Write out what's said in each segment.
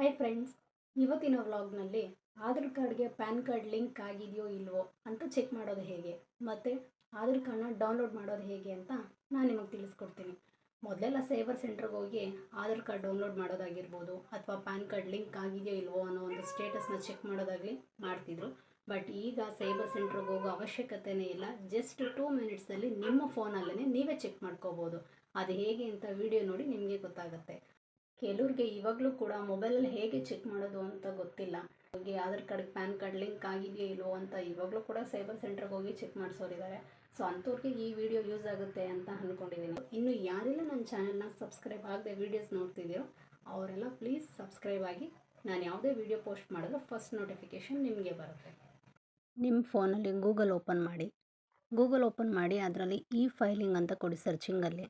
Hi friends ಇವತ್ತಿನ ವ್ಲಾಗ್ನಲ್ಲಿ ಆಧಾರ್ ಕಾರ್ಡ್ಗೆ PAN card link ಆಗಿದೆಯೋ ಇಲ್ವೋ ಅಂತ ಚೆಕ್ ಮಾಡೋದು ಹೇಗೆ? ಮತ್ತು ಆಧಾರ್ ಕಾರ್ಡ್ನ ಡೌನ್ಲೋಡ್ ಮಾಡೋದು ಹೇಗೆ ಅಂತ ನಾನು ನಿಮಗೆ ತಿಳಿಸ್ಕೊಡ್ತೀನಿ. ಮೊದಲೆಲ್ಲ ಸೈಬರ್ ಸೆಂಟ್ರಿಗೆ ಹೋಗಿ ಆಧಾರ್ ಕಾರ್ಡ್ ಡೌನ್ಲೋಡ್ ಮಾಡೋದಾಗಿರ್ಬೋದು ಅಥವಾ ಪ್ಯಾನ್ ಕಾರ್ಡ್ ಲಿಂಕ್ ಆಗಿದೆಯೋ ಇಲ್ವೋ ಅನ್ನೋ ಒಂದು ಸ್ಟೇಟಸ್ನ ಚೆಕ್ ಮಾಡೋದಾಗಲಿ ಮಾಡ್ತಿದ್ರು. ಬಟ್ ಈಗ ಸೈಬರ್ ಸೆಂಟ್ರಿಗೆ ಹೋಗೋ ಅವಶ್ಯಕತೆನೇ ಇಲ್ಲ. ಜಸ್ಟ್ ಟೂ ಮಿನಿಟ್ಸಲ್ಲಿ ನಿಮ್ಮ ಫೋನಲ್ಲೇ ನೀವೇ ಚೆಕ್ ಮಾಡ್ಕೋಬೋದು. ಅದು ಹೇಗೆ ಅಂತ ವಿಡಿಯೋ ನೋಡಿ ನಿಮಗೆ ಗೊತ್ತಾಗುತ್ತೆ. ಕೆಲವ್ರಿಗೆ ಇವಾಗಲೂ ಕೂಡ ಮೊಬೈಲಲ್ಲಿ ಹೇಗೆ ಚೆಕ್ ಮಾಡೋದು ಅಂತ ಗೊತ್ತಿಲ್ಲ. ಹೋಗಿ Aadhaar card, PAN card, link ಆಗಿದೆಯೋ ಇಲ್ವೋ ಅಂತ ಇವಾಗಲೂ ಕೂಡ ಸೈಬರ್ ಸೆಂಟ್ರಿಗೆ ಹೋಗಿ ಚೆಕ್ ಮಾಡಿಸೋರಿದ್ದಾರೆ. ಸೊ ಅಂಥವ್ರಿಗೆ ಈ ವಿಡಿಯೋ ಯೂಸ್ ಆಗುತ್ತೆ ಅಂತ ಅಂದ್ಕೊಂಡಿದ್ದೀನಿ ಇನ್ನು ಯಾರೆಲ್ಲ ನನ್ನ ಚಾನಲ್ನ ಸಬ್ಸ್ಕ್ರೈಬ್ ಆಗದೆ ವೀಡಿಯೋಸ್ ನೋಡ್ತಿದೆಯೋ ಅವರೆಲ್ಲ ಪ್ಲೀಸ್ ಸಬ್ಸ್ಕ್ರೈಬ್ ಆಗಿ ನಾನು ಯಾವುದೇ ವಿಡಿಯೋ ಪೋಸ್ಟ್ ಮಾಡಿದ್ರು ಫಸ್ಟ್ ನೋಟಿಫಿಕೇಷನ್ ನಿಮಗೆ ಬರುತ್ತೆ. ನಿಮ್ಮ ಫೋನಲ್ಲಿ ಗೂಗಲ್ ಓಪನ್ ಮಾಡಿ. ಗೂಗಲ್ ಓಪನ್ ಮಾಡಿ, ಅದರಲ್ಲಿ ಇ ಫೈಲಿಂಗ್ ಅಂತ ಕೊಡಿ ಸರ್ಚಿಂಗಲ್ಲಿ.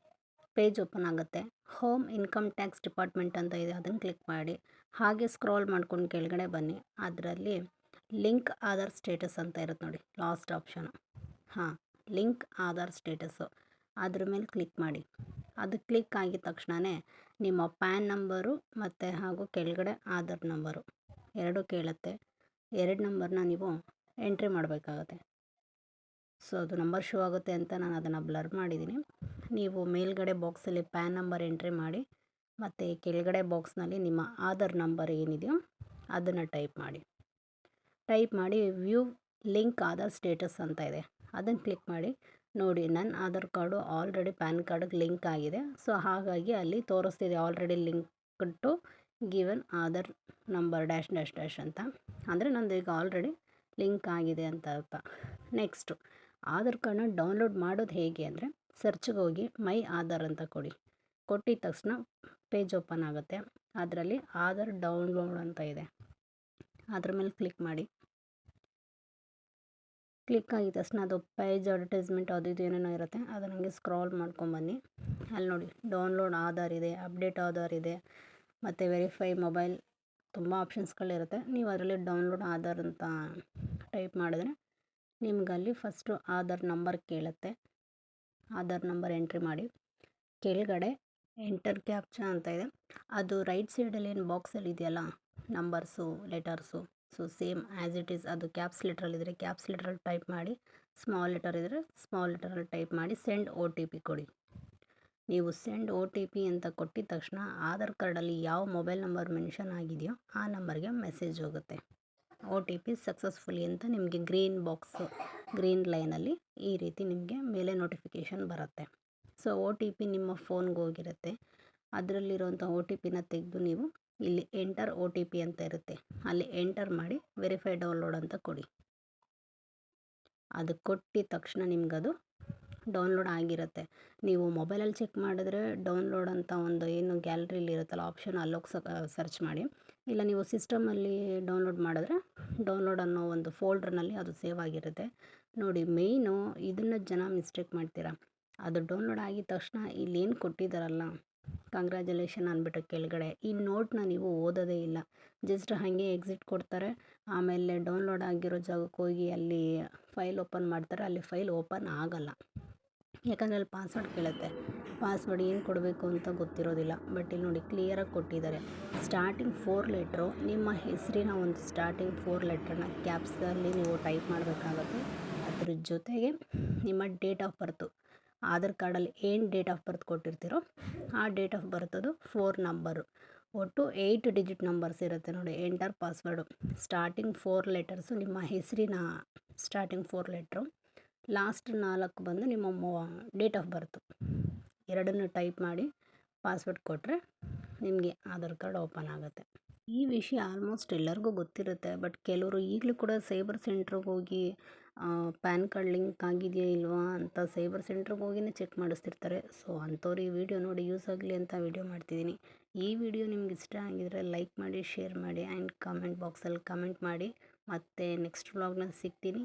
ಪೇಜ್ ಓಪನ್ ಆಗುತ್ತೆ. ಹೋಮ್ ಇನ್ಕಮ್ ಟ್ಯಾಕ್ಸ್ ಡಿಪಾರ್ಟ್ಮೆಂಟ್ ಅಂತ ಇದೆ, ಅದನ್ನು ಕ್ಲಿಕ್ ಮಾಡಿ. ಹಾಗೆ ಸ್ಕ್ರೋಲ್ ಮಾಡ್ಕೊಂಡು ಕೆಳಗಡೆ ಬನ್ನಿ. ಅದರಲ್ಲಿ ಲಿಂಕ್ ಆಧಾರ್ ಸ್ಟೇಟಸ್ ಅಂತ ಇರುತ್ತೆ ನೋಡಿ, ಲಾಸ್ಟ್ ಆಪ್ಷನು. ಹಾಂ, ಲಿಂಕ್ ಆಧಾರ್ ಸ್ಟೇಟಸ್ಸು ಅದ್ರ ಮೇಲೆ ಕ್ಲಿಕ್ ಮಾಡಿ. ಅದು ಕ್ಲಿಕ್ ಆಗಿದ ತಕ್ಷಣವೇ ನಿಮ್ಮ ಪ್ಯಾನ್ ನಂಬರು ಮತ್ತು ಹಾಗೂ ಕೆಳಗಡೆ ಆಧಾರ್ ನಂಬರು ಎರಡೂ ಕೇಳುತ್ತೆ. ಎರಡು ನಂಬರ್ನ ನೀವು ಎಂಟ್ರಿ ಮಾಡಬೇಕಾಗತ್ತೆ. ಸೊ, ಅದು ನಂಬರ್ ಶೋ ಆಗುತ್ತೆ ಅಂತ ನಾನು ಅದನ್ನು ಬ್ಲರ್ ಮಾಡಿದ್ದೀನಿ ನೀವು ಮೇಲ್ಗಡೆ ಬಾಕ್ಸಲ್ಲಿ ಪ್ಯಾನ್ ನಂಬರ್ ಎಂಟ್ರಿ ಮಾಡಿ, ಮತ್ತು ಕೆಳಗಡೆ ಬಾಕ್ಸ್ನಲ್ಲಿ ನಿಮ್ಮ ಆಧಾರ್ ನಂಬರ್ ಏನಿದೆಯೋ ಅದನ್ನು ಟೈಪ್ ಮಾಡಿ. ಟೈಪ್ ಮಾಡಿ ವ್ಯೂ ಲಿಂಕ್ ಆಧಾರ್ ಸ್ಟೇಟಸ್ ಅಂತ ಇದೆ. ಅದನ್ನು ಕ್ಲಿಕ್ ಮಾಡಿ. ನೋಡಿ, ನನ್ನ ಆಧಾರ್ ಕಾರ್ಡು ಆಲ್ರೆಡಿ ಪ್ಯಾನ್ ಕಾರ್ಡಿಗೆ ಲಿಂಕ್ ಆಗಿದೆ. ಸೊ, ಹಾಗಾಗಿ ಅಲ್ಲಿ ತೋರಿಸ್ತಿದೆ already link to given Aadhaar number dash dash dash ಅಂತ. ಅಂದರೆ ನಂದು ಈಗ ಆಲ್ರೆಡಿ ಲಿಂಕ್ ಆಗಿದೆ ಅಂತ ಅರ್ಥ. ನೆಕ್ಸ್ಟು, ಆಧಾರ್ ಕಾರ್ಡನ್ನ ಡೌನ್ಲೋಡ್ ಮಾಡೋದು ಹೇಗೆ ಅಂದರೆ ಸರ್ಚ್ಗೆ ಹೋಗಿ ಮೈ ಆಧಾರ್ ಅಂತ ಕೊಡಿ. ಕೊಟ್ಟಿದ ತಕ್ಷಣ ಪೇಜ್ ಓಪನ್ ಆಗುತ್ತೆ. ಅದರಲ್ಲಿ ಆಧಾರ್ ಡೌನ್ಲೋಡ್ ಅಂತ ಇದೆ. ಅದ್ರ ಮೇಲೆ ಕ್ಲಿಕ್ ಮಾಡಿ. ಕ್ಲಿಕ್ ಆಗಿದ ತಕ್ಷಣ ಅದು ಪೇಜ್ ಅಡ್ವರ್ಟೈಸ್ಮೆಂಟ್ ಅದು ಇದು ಏನೇನೋ ಇರುತ್ತೆ, ಅದು ನನಗೆ ಸ್ಕ್ರಾಲ್ ಮಾಡ್ಕೊಂಬನ್ನಿ ಅಲ್ಲಿ ನೋಡಿ ಡೌನ್ಲೋಡ್ ಆಧಾರ್ ಇದೆ, ಅಪ್ಡೇಟ್ ಆಧಾರ್ ಇದೆ, ಮತ್ತು ವೆರಿಫೈ ಮೊಬೈಲ್ ತುಂಬ ಆಪ್ಷನ್ಸ್ಗಳಿರುತ್ತೆ ನೀವು ಅದರಲ್ಲಿ ಡೌನ್ಲೋಡ್ ಆಧಾರ್ ಅಂತ ಟೈಪ್ ಮಾಡಿದ್ರೆ ನಿಮ್ಗಲ್ಲಿ ಫಸ್ಟು ಆಧಾರ್ ನಂಬರ್ ಕೇಳುತ್ತೆ. ಆಧಾರ್ ನಂಬರ್ ಎಂಟ್ರಿ ಮಾಡಿ. ಕೆಳಗಡೆ ಎಂಟರ್ ಕ್ಯಾಪ್ಚಾ ಅಂತ ಇದೆ. ಅದು ರೈಟ್ ಸೈಡಲ್ಲಿ ಏನು ಬಾಕ್ಸಲ್ಲಿ ಇದೆಯಲ್ಲ, numbers, letters, so same as it is ಅದು ಕ್ಯಾಪ್ಸ್ ಲೆಟ್ರಲ್ಲಿದ್ದರೆ ಕ್ಯಾಪ್ಸ್ ಲೆಟ್ರಲ್ಲಿ ಟೈಪ್ ಮಾಡಿ, ಸ್ಮಾಲ್ ಲೆಟರ್ ಇದ್ದರೆ ಸ್ಮಾಲ್ ಲೆಟರಲ್ಲಿ ಟೈಪ್ ಮಾಡಿ ಸೆಂಡ್ ಓ ಟಿ ಪಿ ಕೊಡಿ. ನೀವು ಸೆಂಡ್ ಓ ಟಿ ಪಿ ಅಂತ ಕೊಟ್ಟಿದ ತಕ್ಷಣ ಆಧಾರ್ ಕಾರ್ಡಲ್ಲಿ ಯಾವ ಮೊಬೈಲ್ ನಂಬರ್ ಮೆನ್ಷನ್ ಆಗಿದೆಯೋ ಆ ನಂಬರ್ಗೆ ಮೆಸೇಜ್ ಹೋಗುತ್ತೆ. ಒ ಟಿ ಪಿ ಸಕ್ಸಸ್ಫುಲಿ ಅಂತ ನಿಮಗೆ ಗ್ರೀನ್ ಬಾಕ್ಸ್ ಗ್ರೀನ್ ಲೈನಲ್ಲಿ ಈ ರೀತಿ ನಿಮಗೆ ಮೇಲೆ ನೋಟಿಫಿಕೇಷನ್ ಬರುತ್ತೆ. ಸೊ ಒ ಟಿ ಪಿ ನಿಮ್ಮ ಫೋನ್ಗೆ ಹೋಗಿರುತ್ತೆ. ಅದರಲ್ಲಿರುವಂಥ ಒ ಟಿ ಪಿನ ತೆಗೆದು ನೀವು ಇಲ್ಲಿ ಎಂಟರ್ ಒ ಟಿ ಪಿ ಅಂತ ಇರುತ್ತೆ. ಅಲ್ಲಿ ಎಂಟರ್ ಮಾಡಿ ವೆರಿಫೈ ಡೌನ್ಲೋಡ್ ಅಂತ ಕೊಡಿ. ಅದು ಕೊಟ್ಟಿದ ತಕ್ಷಣ ನಿಮಗದು ಡೌನ್ಲೋಡ್ ಆಗಿರುತ್ತೆ. ನೀವು ಮೊಬೈಲಲ್ಲಿ ಚೆಕ್ ಮಾಡಿದ್ರೆ ಡೌನ್ಲೋಡ್ ಅಂತ ಒಂದು ಏನು ಗ್ಯಾಲರಿಲಿ ಇರುತ್ತಲ್ಲ, ಆಪ್ಷನ್ ಅಲ್ಲೋಗಿ ಸರ್ಚ್ ಮಾಡಿ. ಇಲ್ಲ ನೀವು ಸಿಸ್ಟಮಲ್ಲಿ ಡೌನ್ಲೋಡ್ ಮಾಡಿದ್ರೆ ಡೌನ್ಲೋಡ್ ಅನ್ನೋ ಒಂದು ಫೋಲ್ಡ್ರ್ನಲ್ಲಿ ಅದು ಸೇವ್ ಆಗಿರುತ್ತೆ. ನೋಡಿ, ಮೇಯ್ನು ಇದನ್ನು ಜನ ಮಿಸ್ಟೇಕ್ ಮಾಡ್ತೀರಾ? ಅದು ಡೌನ್ಲೋಡ್ ಆಗಿದ ತಕ್ಷಣ ಇಲ್ಲೇನು ಕೊಟ್ಟಿದ್ದಾರಲ್ಲ, ಕಂಗ್ರ್ಯಾಚುಲೇಷನ್ ಅಂದ್ಬಿಟ್ಟು ಕೆಳಗಡೆ. ಈ ನೋಟ್ನ ನೀವು ಓದೋದೇ ಇಲ್ಲ. ಜಸ್ಟ್ ಹಾಗೆ ಎಕ್ಸಿಟ್ ಕೊಡ್ತಾರೆ. ಆಮೇಲೆ ಡೌನ್ಲೋಡ್ ಆಗಿರೋ ಜಾಗಕ್ಕೆ ಹೋಗಿ ಅಲ್ಲಿ ಫೈಲ್ ಓಪನ್ ಮಾಡ್ತಾರೆ. ಅಲ್ಲಿ ಫೈಲ್ ಓಪನ್ ಆಗಲ್ಲ. ಯಾಕಂದರೆ ಅಲ್ಲಿ ಪಾಸ್ವರ್ಡ್ ಕೇಳುತ್ತೆ. ಪಾಸ್ವರ್ಡ್ ಏನು ಕೊಡಬೇಕು ಅಂತ ಗೊತ್ತಿರೋದಿಲ್ಲ. ಬಟ್ ಇಲ್ಲಿ ನೋಡಿ ಕ್ಲಿಯರಾಗಿ ಕೊಟ್ಟಿದ್ದಾರೆ. ಸ್ಟಾರ್ಟಿಂಗ್ ಫೋರ್ ಲೆಟ್ರು ನಿಮ್ಮ ಹೆಸರಿನ ಒಂದು ಸ್ಟಾರ್ಟಿಂಗ್ ಫೋರ್ ಲೆಟ್ರನ್ನ ಕ್ಯಾಪ್ಸಲ್ಲಿ ನೀವು ಟೈಪ್ ಮಾಡಬೇಕಾಗುತ್ತೆ. ಅದ್ರ ಜೊತೆಗೆ ನಿಮ್ಮ ಡೇಟ್ ಆಫ್ ಬರ್ತು ಆಧಾರ್ ಕಾರ್ಡಲ್ಲಿ ಏನು ಡೇಟ್ ಆಫ್ ಬರ್ತ್ ಕೊಟ್ಟಿರ್ತೀರೋ ಆ ಡೇಟ್ ಆಫ್ ಬರ್ತದು ಫೋರ್ ನಂಬರು ಒಟ್ಟು ಏಯ್ಟ್ ಡಿಜಿಟ್ ನಂಬರ್ಸ್ ಇರುತ್ತೆ ನೋಡಿ. Enter password starting four letters ನಿಮ್ಮ ಹೆಸರಿನ ಸ್ಟಾರ್ಟಿಂಗ್ ಫೋರ್ ಲೆಟ್ರು ಲಾಸ್ಟ್ ನಾಲ್ಕು ಬಂದು ನಿಮ್ಮ ಡೇಟ್ ಆಫ್ ಬರ್ತು. ಎರಡನ್ನು ಟೈಪ್ ಮಾಡಿ ಪಾಸ್ವರ್ಡ್ ಕೊಟ್ಟರೆ ನಿಮಗೆ ಆಧಾರ್ ಕಾರ್ಡ್ ಓಪನ್ ಆಗುತ್ತೆ. ಈ ವಿಷಯ ಆಲ್ಮೋಸ್ಟ್ ಎಲ್ಲರಿಗೂ ಗೊತ್ತಿರುತ್ತೆ, ಬಟ್ ಕೆಲವರು ಈಗಲೂ ಕೂಡ ಸೈಬರ್ ಸೆಂಟ್ರಿಗೆ ಹೋಗಿ ಪ್ಯಾನ್ ಕಾರ್ಡ್ ಲಿಂಕ್ ಆಗಿದೆಯಾ ಇಲ್ವಾ ಅಂತ ಸೈಬರ್ ಸೆಂಟ್ರಿಗೆ ಹೋಗಿನೇ ಚೆಕ್ ಮಾಡಿಸ್ತಿರ್ತಾರೆ. ಸೊ, ಅಂಥವ್ರು ಈ ವಿಡಿಯೋ ನೋಡಿ ಯೂಸ್ ಆಗಲಿ ಅಂತ ವಿಡಿಯೋ ಮಾಡ್ತಿದ್ದೀನಿ. ಈ ವಿಡಿಯೋ ನಿಮ್ಗೆ ಇಷ್ಟ ಆಗಿದರೆ ಲೈಕ್ ಮಾಡಿ, ಶೇರ್ ಮಾಡಿ ಆ್ಯಂಡ್ ಕಮೆಂಟ್ ಬಾಕ್ಸಲ್ಲಿ ಕಮೆಂಟ್ ಮಾಡಿ. ಮತ್ತು ನೆಕ್ಸ್ಟ್ ವ್ಲಾಗ್ನಲ್ಲಿ ಸಿಗ್ತೀನಿ.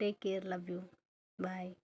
Take care, love you. 拜。